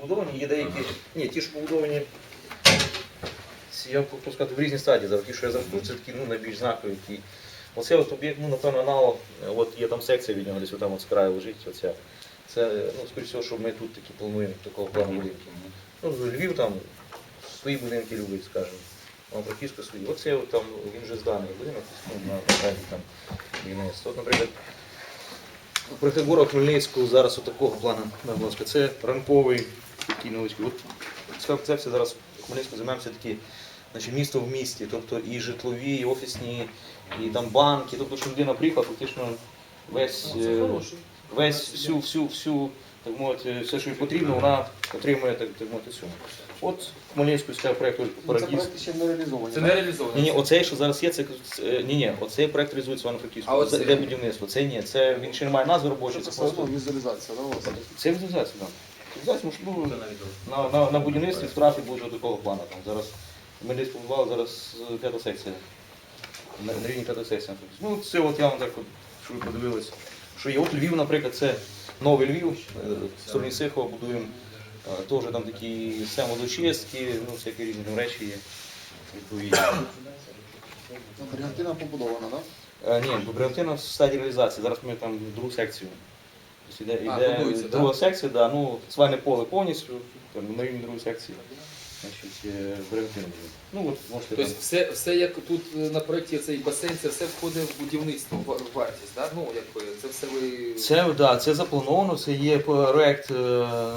Побудовані, є деякі. Ні, ті, що побудовані. Я можу сказати, в різні стадії. Зараз ті, що я завжди, це такі ну, найбільш знакові. Які. Оце от об'єкт, ну, напевно, аналог, от є там секція від нього, десь там от з краю лежить. Оця. Це, ну, скоріше всього, що ми тут такі плануємо такого плану будинки. Ну, Львів там свої будинки любить, скажімо. Франківська свої. Оце от там він вже зданий будинок, ну, на на там будівництво. От, наприклад, Прихигора Хмельницького зараз от такого плану, будь ласка, це ранковий такий невеличкий. От ця концепція зараз в Хмельницькому займаємося такі, значить, місто в місті, тобто і житлові, і офісні, і там банки. Тобто, що людина приїхала, фактично весь, е, весь всю, всю, всю, так мовити, все, що їй потрібно, вона отримує так, так мовити всю. От Хмельницький став проєкт Це Парадіз. проекти ще не реалізовані. Це не реалізовано. Ні, ні, оцей, що зараз є, це це- ні, ні, оцей проект реалізується в Івано-Франківську. А оцей? Це де будівництво. Це ні, це він ще не має назви робочої, Це це все одно просто. візуалізація, да, у вас? Це візуалізація, так. Візуалізація, можливо, на, на, на будівництві штрафі будуть такого плану. Там зараз ми десь побували зараз е, п'ята секція. На, на рівні п'ята секція. Ну, це от я вам так, от, щоб ви подивилися. Що є, от Львів, наприклад, це новий Львів, е, в стороні Сихова будуємо. е, Теж там такі самодочистки, ну, всякі різні там речі є. Відповідні. Ну, Бригантина побудована, так? Ні, Бригантина в стадії реалізації. Зараз ми там другу секцію. Тобто йде, А, будується, друга так? секція, да, ну, свальне поле повністю, там, на рівні другої секції. Значить, е. Ну, от можете Тобто там. все, все як тут е, на проєкті цей басейн, це все входить в будівництво, в в вартість, да? Ну, якби, це все ви... Це, да, це заплановано, це є проект е,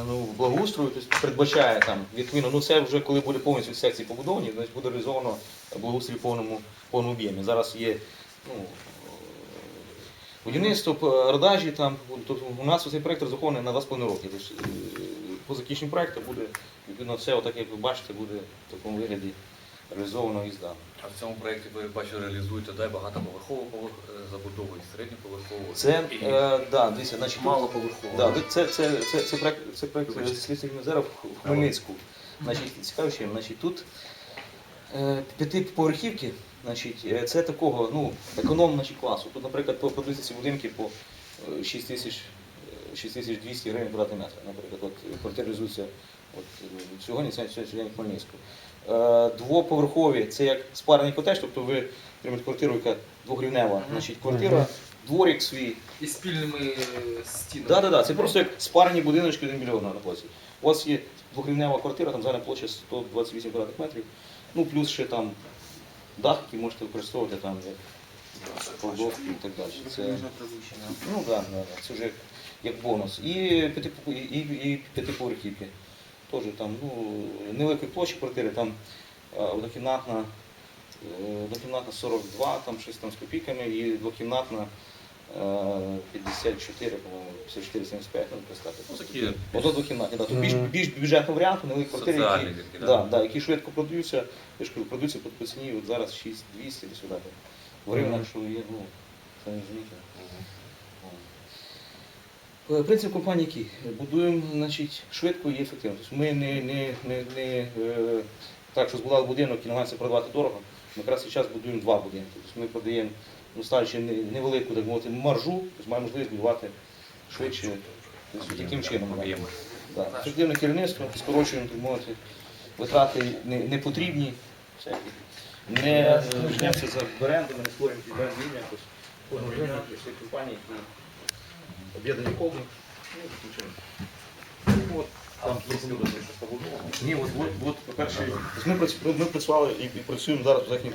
ну, благоустрою, тобто передбачає там, відповідно, ну це вже коли буде повністю секції побудовані, значить буде реалізовано благоустрій в повному, повному об'ємі. Зараз є ну, будівництво, п- родажі там, тобто у нас цей проект розрахований на 2,5 роки. Тобто, е, по закінченню проекту буде, відповідно, все, отак, як ви бачите, буде в такому вигляді реалізовано і здано. А в цьому проєкті ви бачу реалізуєте да, багатоповерхову повер- е, забудову і середньоповерхову. Це, і е, да, дивіться, значить, малоповерхову. Да, це, це, це, це проект, це проект слідчих озера в Хмельницьку. Значить, цікаво, чим, значить, тут е, п'ятиповерхівки, значить, е, це такого ну, економ значить, класу. Тут, наприклад, по, 30 будинки по е, 6 тисяч е, 6200 гривень квадратний метр. Наприклад, от квартиризується от, е, сьогодні, це сьогодні в Хмельницьку. Е, Двоповерхові це як спарений котеж, тобто ви отримаєте квартиру, яка двохрівнева. Значить, квартира, дворик свій, І спільними е, стінами. так, так, так. Це просто як спарені будиночки 1 мільйон на площі. У вас є двохрівнева квартира, там загальна площа 128 квадратних метрів, ну плюс ще там дах, який можете використовувати там як кладовки і так далі. Це, ну да, да, це вже як, бонус. І, п'ятипо- і, і, п'ятиповерхівки. Теж там ну, невеликої площі квартири, там е, однокімнатна, е, однокімнатна 42, там щось там з копійками, і двокімнатна 54, по-моєму, 54-75, ну, представте. Ну, такі Ото двокімнатні, да. Тут більш, більш бюджетного варіанту, невеликі квартири, соціальні які, такі, да, да. да, які швидко продаються, я ж кажу, продаються по по ціні, от зараз 6200 десь сюди. В гривнах, що є, ну, це не розумієте. Е, Принцип компанії який? Будуємо значить, швидко і ефективно. Тобто ми не, не, не, не е, так, що збудували будинок і намагаємося продавати дорого. Ми якраз час будуємо два будинки. Тобто ми продаємо, ну, ставлячи невелику так мовити, маржу, тобто маємо можливість будувати швидше. Тобто, таким чином. Да. Ефективне керівництво, скорочуємо, так мовити, витрати не, не потрібні, всякі. не жнемося за брендами, не створюємо під бренд якось кожного компанії, які об'єднані холдинг. Ну, таким чином. Ну, от, побудовано. Ні, от, от, от, по-перше, ми, працю- працювали і, і працюємо зараз в західній